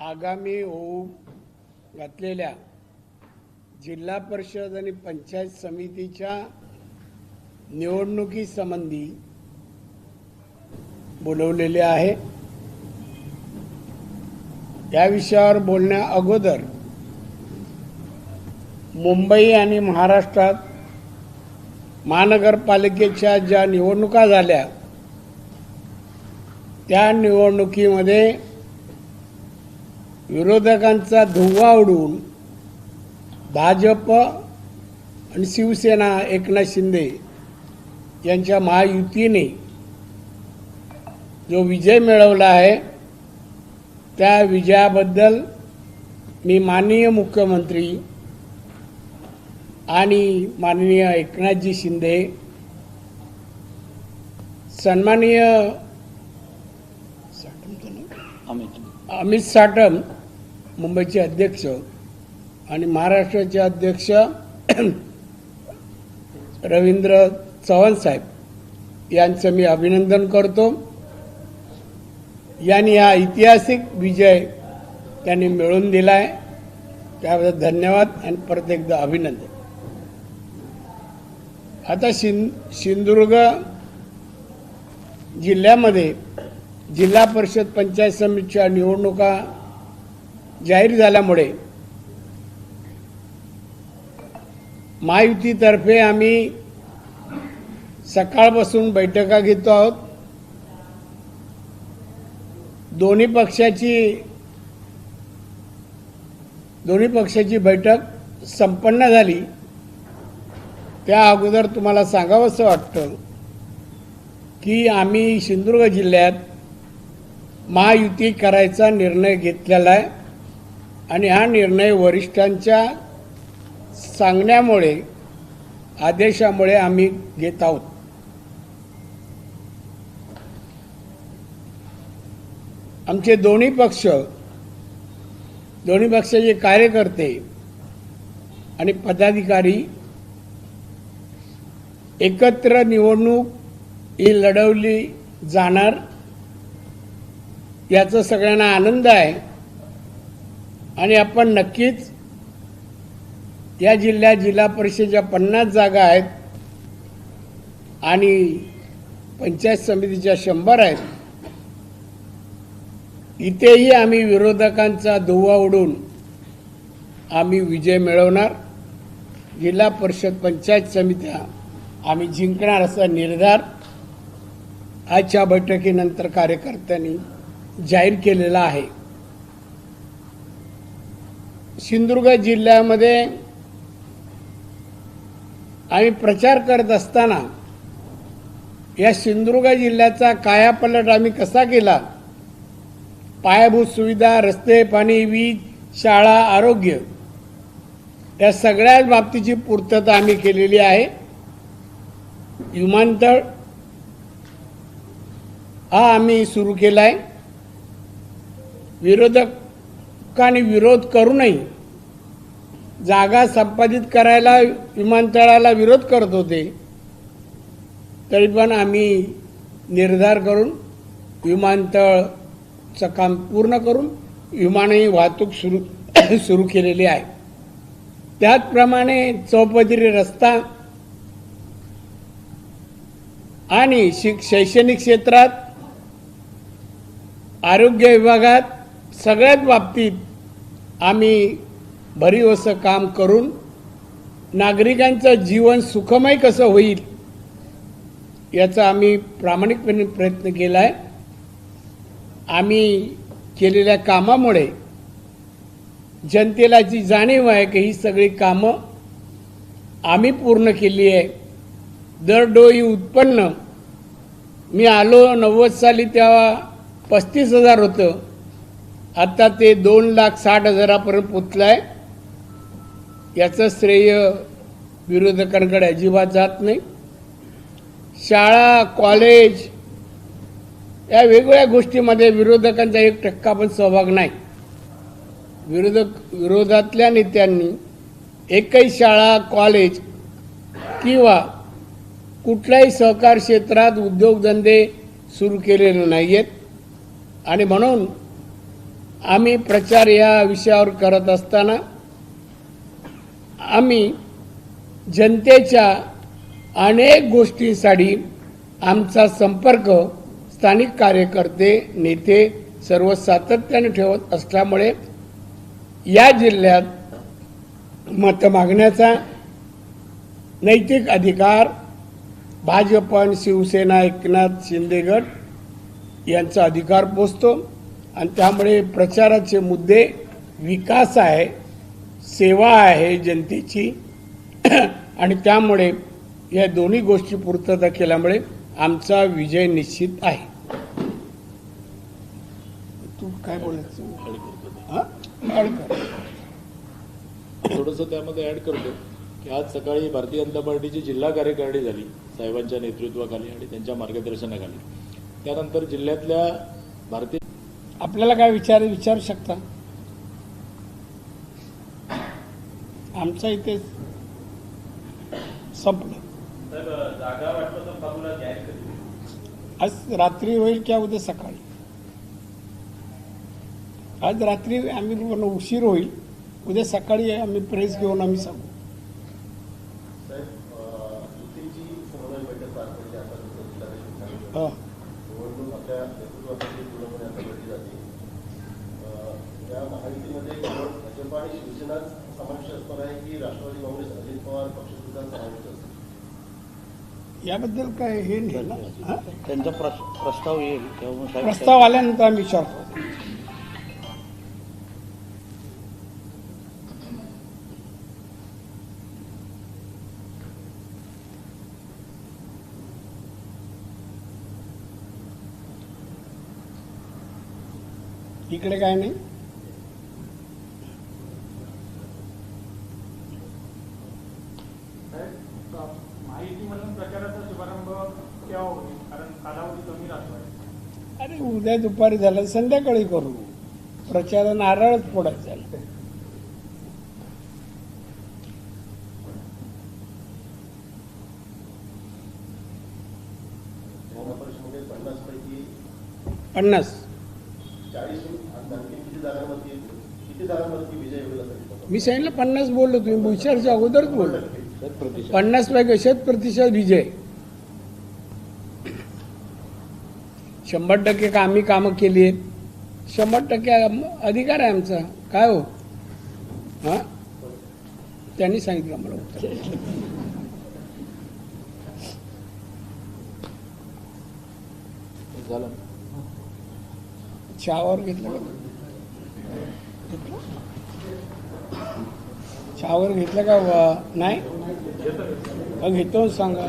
आगामी होऊ घातलेल्या जिल्हा परिषद आणि पंचायत समितीच्या निवडणुकीसंबंधी बोलवलेले आहे. या विषयावर बोलण्या अगोदर मुंबई आणि महाराष्ट्रात महानगरपालिकेच्या ज्या निवडणुका झाल्या त्या निवडणुकीमध्ये विरोधकांचा धुव्वा उडून भाजप आणि शिवसेना एकनाथ शिंदे यांच्या महायुतीने जो विजय मिळवला आहे त्या विजयाबद्दल मी माननीय मुख्यमंत्री आणि माननीय एकनाथजी शिंदे सन्माननीय अमित साटम मुंबईचे अध्यक्ष आणि महाराष्ट्राचे अध्यक्ष रवींद्र चव्हाण साहेब. यांचं मी अभिनंदन करतो. यांनी हा ऐतिहासिक विजय त्यांनी मिळवून दिला आहे त्याबद्दल धन्यवाद आणि परत एकदा अभिनंदन. आता सिं सिंधुदुर्ग जिल्ह्यामध्ये जिल्हा परिषद पंचायत समितीच्या निवडणुका जाहीर झाल्यामुळे महायुतीतर्फे आम्ही सकाळपासून बैठका घेतो आहोत. दोन्ही पक्षाची दोन्ही पक्षाची बैठक संपन्न झाली. त्या अगोदर तुम्हाला सांगावंसं वाटतं की आम्ही सिंधुदुर्ग जिल्ह्यात महायुती करायचा निर्णय घेतलेला आहे. आणि हा निर्णय वरिष्ठांच्या सांगण्यामुळे आदेशामुळे आम्ही घेत आहोत. आमचे दोन्ही पक्ष दोन्ही पक्षाचे कार्यकर्ते आणि पदाधिकारी एकत्र निवडणूक ही लढवली जाणार. याचा सगळ्यांना आनंद आहे. आणि आपण नक्कीच या जिल्ह्यात जिल्हा परिषदेच्या पन्नास जागा आहेत आणि पंचायत समितीच्या शंभर आहेत. इथेही आम्ही विरोधकांचा धुव्वा उडून आम्ही विजय मिळवणार. जिल्हा परिषद पंचायत समित्या आम्ही जिंकणार असा निर्धार आजच्या बैठकीनंतर कार्यकर्त्यांनी जाहीर केलेला आहे. सिंधुदुर्ग जिल्ह्यामध्ये आम्ही प्रचार करत असताना या सिंधुदुर्ग जिल्ह्याचा कायापलट आम्ही कसा केला? पायाभूत सुविधा रस्ते पाणी वीज शाळा आरोग्य या सगळ्याच बाबतीची पूर्तता आम्ही केलेली आहे. विमानतळ हा आम्ही सुरू केला आहे विरोधकांनी विरोध करूनही जागा संपादित करायला विमानतळाला विरोध करत होते. तरी पण आम्ही निर्धार करून विमानतळचं काम पूर्ण करून विमानही वाहतूक सुरू सुरू केलेली आहे. त्याचप्रमाणे चौपदरी रस्ता आणि शिक शैक्षणिक क्षेत्रात आरोग्य विभागात सगळ्याच बाबतीत आम्ही भरीव असं काम करून नागरिकांचं जीवन सुखमय कसं होईल याचा आम्ही प्रामाणिकपणे प्रयत्न केला आहे आम्ही केलेल्या कामामुळे जनतेला जी जाणीव आहे की ही सगळी कामं आम्ही पूर्ण केली आहे. दरडोई उत्पन्न मी आलो नव्वद साली तेव्हा पस्तीस हजार होतं. आता ते दोन लाख साठ हजारापर्यंत पोचलं आहे याचं श्रेय विरोधकांकडे अजिबात जात नाही. शाळा कॉलेज या वेगवेगळ्या गोष्टीमध्ये विरोधकांचा एक टक्का पण सहभाग नाही. विरोधक विरोधातल्या नेत्यांनी एकही शाळा कॉलेज किंवा कुठल्याही सहकार क्षेत्रात उद्योगधंदे सुरू केलेले नाही आहेत आणि म्हणून आम्ही प्रचार या विषयावर करत असताना आम्ही जनतेच्या अनेक गोष्टींसाठी आमचा संपर्क स्थानिक कार्यकर्ते नेते सर्व सातत्याने ठेवत असल्यामुळे या जिल्ह्यात मत मागण्याचा नैतिक अधिकार भाजप आणि शिवसेना एकनाथ शिंदे गट यांचा अधिकार पोचतो. आणि त्यामुळे प्रचाराचे मुद्दे विकास आहे सेवा आहे जनतेची. आणि त्यामुळे या दोन्ही गोष्टी पूर्तता केल्यामुळे आमचा विजय निश्चित आहे. तू काय बोलायचं? हा? थोडंसं त्यामध्ये ऍड करतो की आज सकाळी भारतीय जनता पार्टीची जिल्हा कार्यकारिणी झाली साहेबांच्या नेतृत्वाखाली आणि त्यांच्या मार्गदर्शनाखाली. त्यानंतर जिल्ह्यातल्या भारतीय आपल्याला काय विचार विचारू शकता? आमच्या इथे संपलं. आज रात्री होईल किंवा उद्या सकाळी? आज रात्री आम्ही उशीर होईल. उद्या सकाळी आम्ही प्रेस घेऊन आम्ही सांगू. हा. निवडणूक आपल्या नेतृत्वाखाली पूर्णपणे आता लढली जाते अं, या महायुतीमध्ये केवळ भाजप आणि शिवसेना समावेश असणार आहे की राष्ट्रवादी काँग्रेस अजित पवार पक्ष सुद्धा समावेश याबद्दल काय हे ना? त्यांचा प्रस- प्रस्ताव येईल तेव्हा प्रस्ताव आल्यानंतर आम्ही विचारतो इकडे काय नाही माहितीमधून प्रचाराचा शुभारंभ केव्हा होईल? कारण कालावधी कमी राहतोय. अरे उद्या दुपारी झालं संध्याकाळी करू. प्रचार नारळच फोडायचं पन्नास? मी सांगितलं पन्नास बोललो तुम्ही विचारच्या अगोदरच बोललो. पन्नास पैकी शत प्रतिशत विजय. शंभर टक्के का आम्ही कामं केली आहेत शंभर टक्के अधिकार आहे आमचा. काय हो? हा? त्यांनी सांगितलं मला उत्तर. चहावर घेतलं का घेतलं का नाही? मग घेतो सांगा